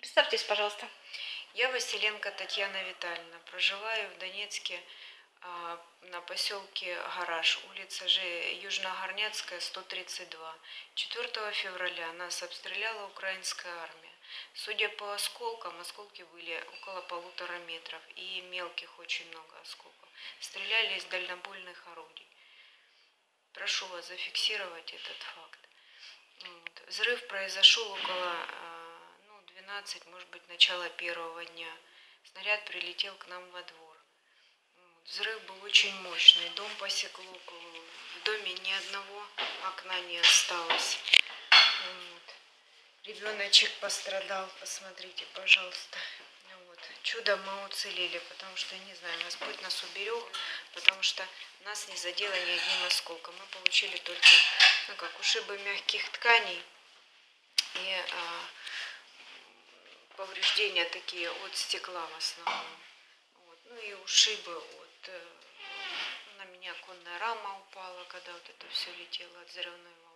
Представьтесь, пожалуйста. Я Василенко Татьяна Витальевна. Проживаю в Донецке а, на поселке Гараж, улица Ж. Южногорняцкая, 132. 4 февраля нас обстреляла украинская армия. Судя по осколкам, осколки были около полутора метров и мелких очень много осколков. Стреляли из дальнобойных орудий. Прошу вас зафиксировать этот факт. Взрыв произошел около а, 12, может быть, начала первого дня. Снаряд прилетел к нам во двор. Взрыв был очень мощный, дом посекло, в доме ни одного окна не осталось. Вот. Ребеночек пострадал, посмотрите, пожалуйста. Вот. Чудом мы уцелели, потому что, не знаю, Господь нас уберег, потому что нас не задело ни одним осколком. Мы получили только, ну как, ушибы мягких тканей и а, повреждения такие от стекла в основном. Вот. Ну и ушибы от... Э, на меня конная рама упала, когда вот это все летело от взрывной волны.